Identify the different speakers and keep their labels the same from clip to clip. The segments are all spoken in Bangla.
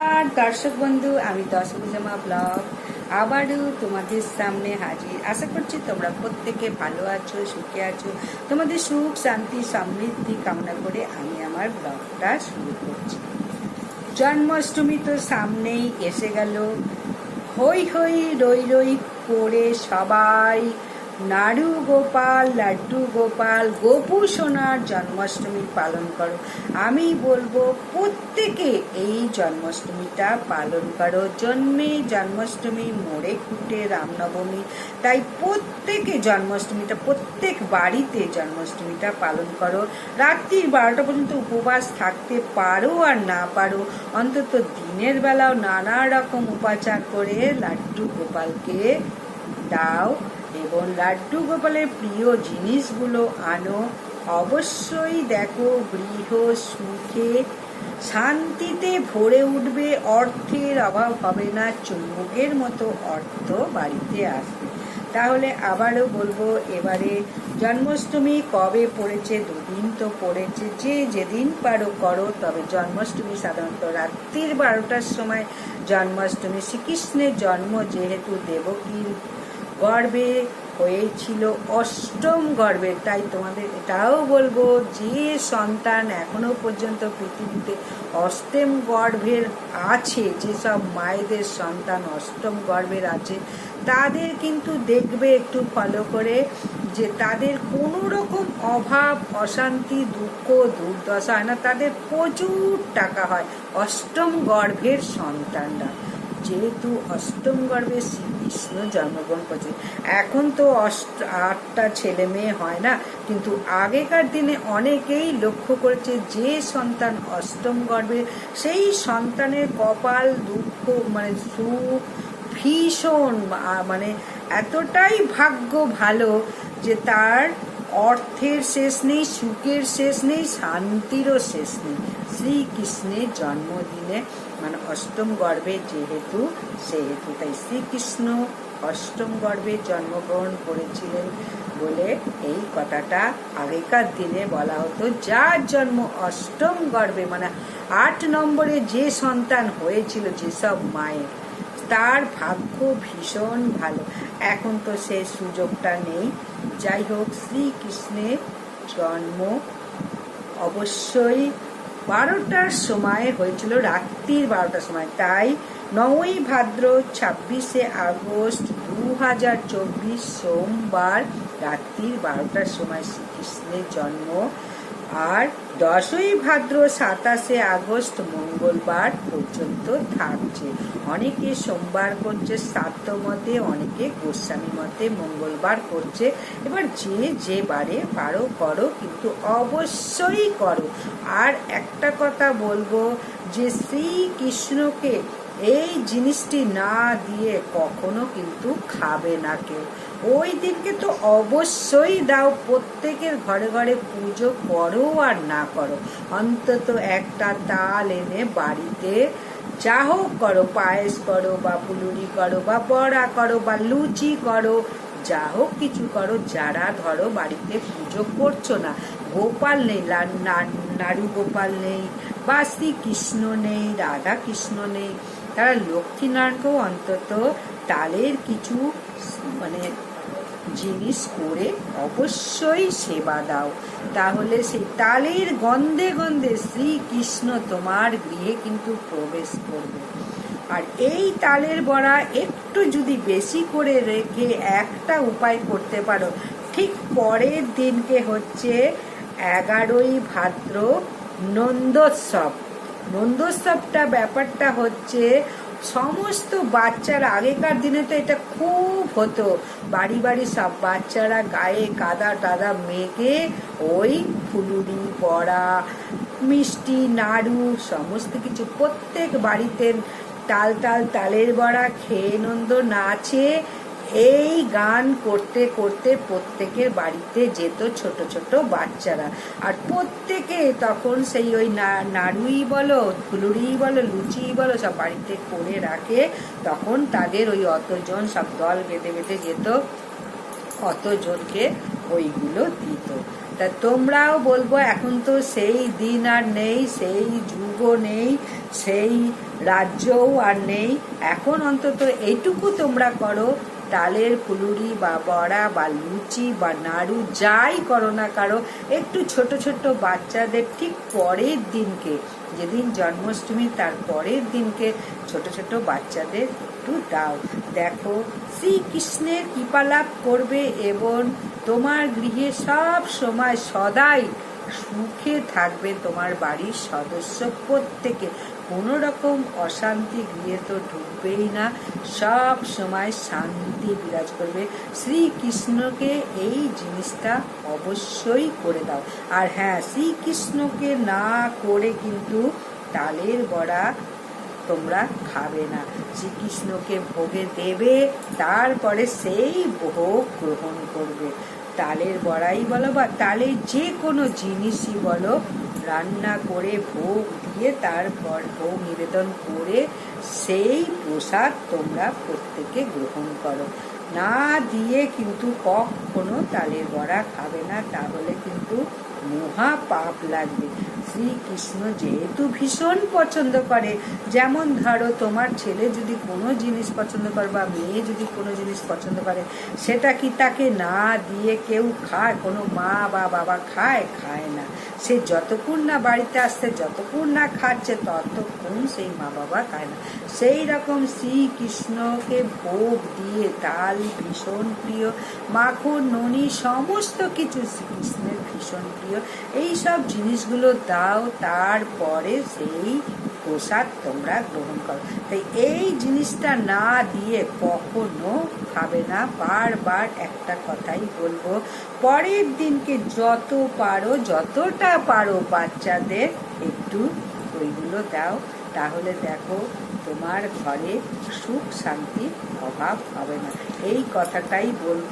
Speaker 1: আর দর্শক বন্ধু, আমি দশভুজামা ব্লগ। আবারও তোমাদের সামনে হাজির। আশা করছি তোমরা প্রত্যেকে ভালো আছো, সুখে আছো। তোমাদের সুখ, শান্তি, সমৃদ্ধি কামনা করে আমি আমার ব্লগটা শুরু করছি। জন্মাষ্টমী তো সামনেই এসে গেল। হই হই রই রই করে সবাই নাড়ু গোপাল লাড্ডু গোপাল গোপু সোনার জন্মাষ্টমী পালন করো। আমি বলব, প্রত্যেকে এই জন্মাষ্টমীটা পালন করো। জন্মে জন্মাষ্টমী, মোড়ে খুঁটে রামনবমী। তাই প্রত্যেকে জন্মাষ্টমীটা, প্রত্যেক বাড়িতে জন্মাষ্টমীটা পালন করো। রাত্রির বারোটা পর্যন্ত উপবাস থাকতে পারো আর না পারো, অন্তত দিনের বেলাও নানা রকম উপাচার করে লাড্ডু গোপালকে দাও। এবং লাড্ডু গোপালের প্রিয় জিনিসগুলো আনো। অবশ্যই দেখো গৃহ সুখে। শান্তিতে ভরে উঠবে, অর্থের অভাব হবে না, চুম্বকের মতো অর্থ বাড়িতে আসবে। তাহলে আবারও বলব, এবারে জন্মাষ্টমী কবে পড়েছে, দুদিন তো পড়েছে, যে যেদিন পারো করো, তবে জন্মাষ্টমী সাধারণত রাত্রির বারোটার সময় জন্মাষ্টমী। শ্রীকৃষ্ণের জন্ম যেহেতু দেবকীর গর্বে হয়েছিল অষ্টম গর্ভের তাই তোমাদের এটাও বলব, যে সন্তান এখনও পর্যন্ত পৃথিবীতে অষ্টম গর্ভের আছে, যেসব মায়েদের সন্তান অষ্টম গর্ভের আছে, তাদের কিন্তু দেখবে একটু ফলো করে যে তাদের কোনো রকম অভাব, অশান্তি, দুঃখ, দুর্দশা হয় না। তাদের প্রচুর টাকা হয় অষ্টম গর্ভের সন্তানরা। যেহেতু অষ্টম গর্ভে শ্রীকৃষ্ণ জন্মগ্রহণ করছে এখন তো অষ্ট আটটা ছেলে মেয়ে হয় না, কিন্তু আগেকার দিনে অনেকেই লক্ষ্য করেছে যে সন্তান অষ্টম গর্ভে, সেই সন্তানের কপাল দুঃখ মানে সুখ ভীষণ মানে এতটাই ভাগ্য ভালো যে তার অর্থের শেষ নেই, সুখের শেষ নেই, শান্তিরও শেষ নেই। শ্রীকৃষ্ণের জন্মদিনে মানে অষ্টম গর্ভে যেহেতু, সেহেতু তাই শ্রীকৃষ্ণ অষ্টম গর্ভে জন্মগ্রহণ করেছিলেন বলে এই কথাটা আগেকার দিনে বলা হতো। যার জন্ম অষ্টম গর্ভে মানে আট নম্বরে যে সন্তান হয়েছিল, যেসব মায়ের তার ভাগ্য ভীষণ ভালো। এখন তো সে সুযোগটা নেই। যাই হোক, শ্রীকৃষ্ণের জন্ম অবশ্যই বারোটার সময় হয়েছিল, রাত্রির বারোটার সময়। তাই নয়ই ভাদ্র ছাব্বিশে আগস্ট দু হাজার চব্বিশ সোমবার রাত্রির বারোটার সময় শ্রীকৃষ্ণের জন্ম। আর দশই ভাদ্র সাতাশে আগস্ট মঙ্গলবার পর্যন্ত থাকছে। অনেকে সোমবার করছে সাত্য মতে, অনেকে গোস্বামী মতে মঙ্গলবার করছে। এবার যে যে বারে পারো করো, কিন্তু অবশ্যই করো। আর একটা কথা বলব যে শ্রীকৃষ্ণকে এই জিনিসটি না দিয়ে কখনো কিন্তু খাবে না কেউ। ওই দিনকে তো অবশ্যই দাও, প্রত্যেকের ঘরে ঘরে পুজো করো আর না করো। অন্তত একটা তাল এনে বাড়িতে যা হোক করো, পায়েস করো, বা পুলুরি করো, বা বড়া করো, বা লুচি করো, যা হোক কিছু করো। যারা ধরো বাড়িতে পুজো করছ না, গোপাল নেই নাড়ু গোপাল নেই, বা শ্রীকৃষ্ণ নেই রাধা কৃষ্ণ নেই তারা লক্ষ্মীনারায়ণকেও অন্তত তালের কিছু মানে জিনিস করে অবশ্যই সেবা দাও। তাহলে সেই তালের গন্ধে গন্ধে শ্রীকৃষ্ণ তোমার গৃহে কিন্তু প্রবেশ করবে। আর এই তালের বড়া একটু যদি বেশি করে রেখে একটা উপায় করতে পারো, ঠিক পরের দিনকে হচ্ছে এগারোই ভাদ্র নন্দোৎসব। নন্দোৎসবটা ব্যাপারটা হচ্ছে, সমস্ত বাচ্চারা, আগেকার দিনে তো এটা খুব হতো। বাড়ি বাড়ি সব বাচ্চারা গায়ে কাদা টাদা মেখে ওই ফুলুরি, বড়া, মিষ্টি, নাড়ু, সমস্ত কিছু প্রত্যেক বাড়িতে টাল টাল তালের বড়া খেয়ে নন্দ নাচে এই গান করতে করতে প্রত্যেকের বাড়িতে যেত ছোট ছোট বাচ্চারা। আর প্রত্যেকে তখন সেই ওই নাড়ুই বলো ফুলুরি বলো লুচি বলো সব বাড়িতে করে রাখে। তখন তাদের ওই অতজন সব দল বেঁধে বেঁধে যেত, অতজনকে ওইগুলো দিত। তা তোমরাও বলব, এখন তো সেই দিন আর নেই, সেই যুগও নেই, সেই রাজ্যও আর নেই। এখন অন্তত এইটুকু তোমরা করো তালের ফুলুরি বা বড়া বা লুচি বা নাড়ু যাই করো না কারও, একটু ছোট ছোট বাচ্চাদের ঠিক পরের দিনকে, যেদিন জন্মাষ্টমী তার পরের দিনকে ছোট ছোট বাচ্চাদের একটু দাও। দেখো, শ্রীকৃষ্ণের কৃপালাভ করবে এবং তোমার গৃহে সব সময় সদাই সুখে থাকবে তোমার বাড়ির সদস্য প্রত্যেকে। কোনো রকম অশান্তি গৃহে তো ঢুকবেই না। সব সময় শান্তি বিরাজ করবে। শ্রীকৃষ্ণকে এই জিনিসটা অবশ্যই করে দাও। আর হ্যাঁ শ্রীকৃষ্ণকে না করে কিন্তু তালের বড়া তোমরা খাবে না। শ্রীকৃষ্ণকে ভোগে দেবে, তারপরে সেই ভোগ গ্রহণ করবে। তালের বড়াই বলো বা তালের যে কোনো জিনিসই বলো রান্না করে ভোগ দিয়ে তারপর ভোগ নিবেদন করে সেই প্রসাদ তোমরা প্রত্যেকে গ্রহণ করো। না দিয়ে কিন্তু কখনো তালের বড়া খাবে না তাহলে কিন্তু মহা পাপ লাগবে। শ্রীকৃষ্ণ যেহেতু ভীষণ পছন্দ করে, যেমন ধরো তোমার ছেলে যদি কোনো জিনিস পছন্দ করে বা মেয়ে যদি কোনো জিনিস পছন্দ করে, সেটা কি তাকে না দিয়ে কেউ খায়, কোনো মা বা বাবা খায়? খায় না। সে যতক্ষণ না বাড়িতে আসছে, যতক্ষণ না খাচ্ছে, ততক্ষণ সেই মা বাবা খায় না। সেই রকম শ্রীকৃষ্ণকে ভোগ দিয়ে তাল ভীষণ প্রিয়, মাখন, ননি, সমস্ত কিছু শ্রীকৃষ্ণের ভীষণ প্রিয়। এই সব জিনিসগুলো দাও, তারপরে সেই প্রসাদ তোমরা গ্রহণ করো। তাই এই জিনিসটা না দিয়ে কখনো খাবে না। বারবার একটা কথাই বলব, পরের দিনকে যত পারো, যতটা পারো বাচ্চাদের, একটু ওইগুলো দাও। তাহলে দেখো, তোমার ঘরে সুখ শান্তির অভাব হবে না। এই কথাটাই বলব।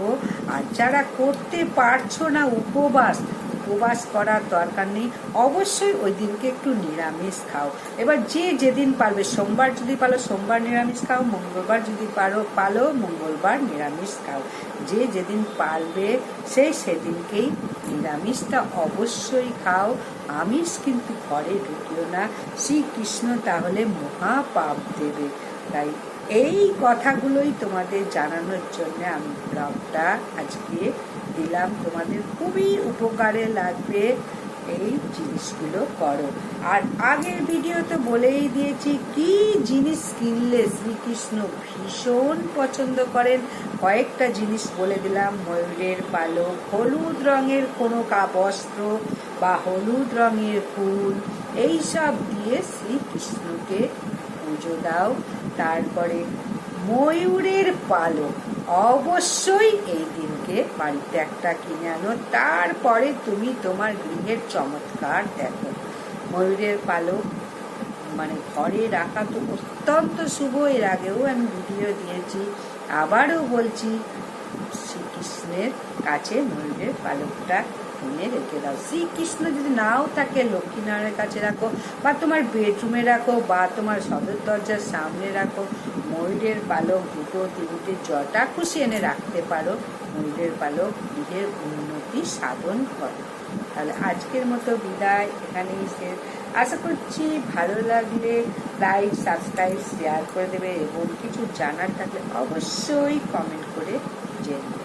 Speaker 1: আর যারা করতে পারছ না উপবাস উপবাস করার দরকার নেই, অবশ্যই ওই দিনকে একটু নিরামিষ খাও। এবার যে যেদিন পারবে, সোমবার যদি পারো, সোমবার নিরামিষ খাও, মঙ্গলবার যদি পারো, পালো, মঙ্গলবার নিরামিষ খাও। যে যেদিন পারবে সেই সেদিনকেই নিরামিষটা অবশ্যই খাও। আমিষ কিন্তু ঘরে ঢুকিও না। শ্রীকৃষ্ণ তাহলে মহা পাপ দেবে। তাই এই কথাগুলোই তোমাদের জানানোর জন্য আমি ব্লগটা আজকে দিলাম, তোমাদের খুবই উপকারে লাগবে এই জিনিসগুলো করো। আর আগের ভিডিওতে বলেই দিয়েছি, কি জিনিস কিনলে শ্রীকৃষ্ণ ভীষণ পছন্দ করেন? কয়েকটা জিনিস বলে দিলাম, ময়ূরের পালক, হলুদ রঙের কোনো বস্ত্র বা হলুদ রঙের ফুল, এইসব দিয়ে শ্রীকৃষ্ণকে পুজো দাও। তারপরে ময়ূরের পালক। অবশ্যই এই দিনকে বাড়িতে একটা কিনে আনো। তারপরে তুমি তোমার গৃহের চমৎকার দেখো। ময়ূরের পালক মানে ঘরে রাখা তো অত্যন্ত শুভ। এর আগেও আমি ভিডিও দিয়েছি, আবারও বলছি, শ্রীকৃষ্ণের কাছে ময়ূরের পালকটা কিনে রেখে দাও। শ্রীকৃষ্ণ যদি নাও থাকে, লক্ষ্মীনারায়ণের কাছে রাখো, বা তোমার বেডরুমে রাখো, বা তোমার সদর দরজার সামনে রাখো, ময়ূরের পালক দুটো তিনটে জটা খুশি এনে রাখতে পারো। ময়ূরের পালক গৃহের উন্নতি সাধন করে। তাহলে আজকের মতো বিদায়, এখানেই শেষ। আশা করছি ভালো লাগলে লাইক সাবস্ক্রাইব শেয়ার করে দেবে, এবং কিছু জানার থাকলে অবশ্যই কমেন্ট করে জেনে